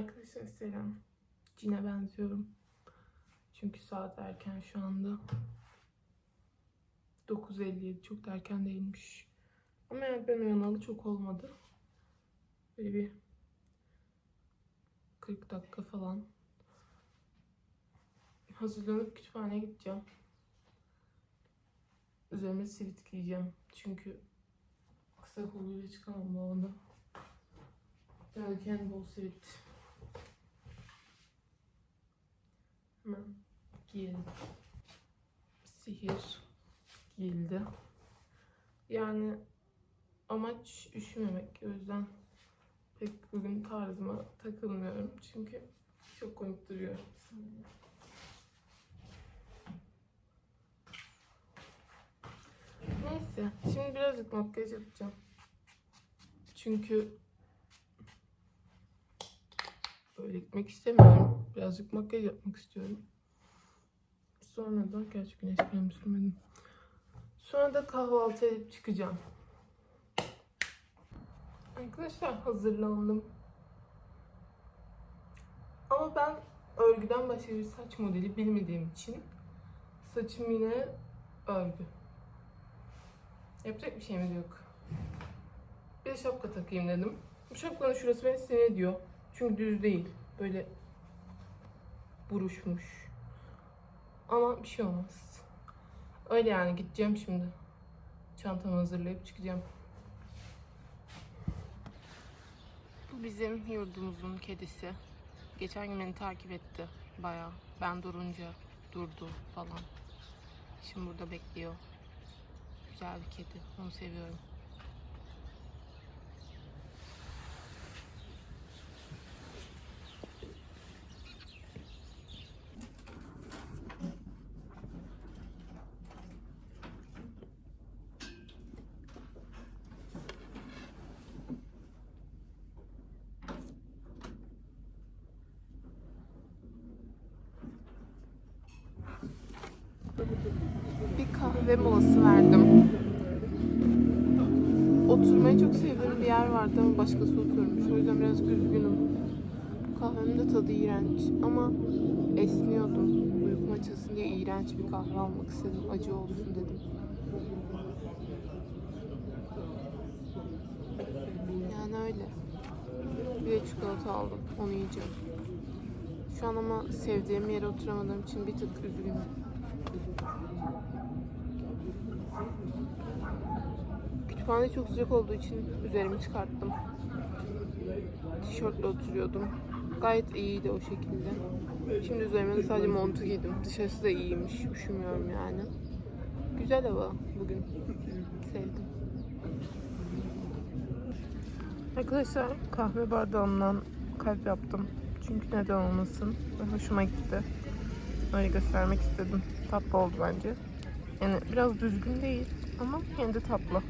Arkadaşlar selam. Cine benziyorum. Çünkü saat erken şu anda. 9.57 çok da erken değilmiş. Ama yani ben uyanalı çok olmadı. Böyle bir 40 dakika falan. Hazırlanıp kütüphaneye gideceğim. Üzerime sivit giyeceğim. Çünkü kısa kolluyla çıkamam bu havada. Yani bol sivit. Hemen giyelim. Sihir giyildi. Yani amaç üşümemek. O yüzden pek bugün tarzıma takılmıyorum. Çünkü çok komik duruyor. Neyse. Şimdi birazcık makyaj yapacağım. Çünkü böyle gitmek istemiyorum. Birazcık makyaj yapmak istiyorum. Sonra da gerçi güneş kremi sürmedim. Sonra da kahvaltı edip çıkacağım. Arkadaşlar hazırlandım. Ama ben örgüden başka bir saç modeli bilmediğim için saçım yine örgü. Yapacak bir şeyimiz yok. Bir şapka takayım dedim. Bu şapkanın şurası beni sinir ediyor. Çünkü düz değil. Böyle buruşmuş. Ama bir şey olmaz. Öyle yani gideceğim şimdi. Çantamı hazırlayıp çıkacağım. Bu bizim yurdumuzun kedisi. Geçen gün beni takip etti bayağı. Ben durunca durdu falan. Şimdi burada bekliyor. Güzel bir kedi. Onu seviyorum. Bir kahve molası verdim. Oturmayı çok sevdiğim bir yer vardı ama başkası oturmuş. O yüzden biraz üzgünüm. Kahvemin de tadı iğrenç ama esniyordum. Uykum açılsın diye iğrenç bir kahve almak istedim. Acı olsun dedim. Yani öyle. Bir de çikolata aldım. Onu yiyeceğim. Şu an ama sevdiğim yere oturamadığım için bir tık üzgünüm. Kütüphane çok sıcak olduğu için üzerimi çıkarttım. Tişörtle oturuyordum. Gayet iyiydi o şekilde. Şimdi üzerime de sadece montu giydim. Dışarısı da iyiymiş. Üşümüyorum yani. Güzel hava bugün. Sevdim. Arkadaşlar kahve bardağımdan kalp yaptım. Çünkü neden olmasın. Hoşuma gitti. Öyle göstermek istedim. Tatlı oldu bence. Yani biraz düzgün değil ama yine de tatlı.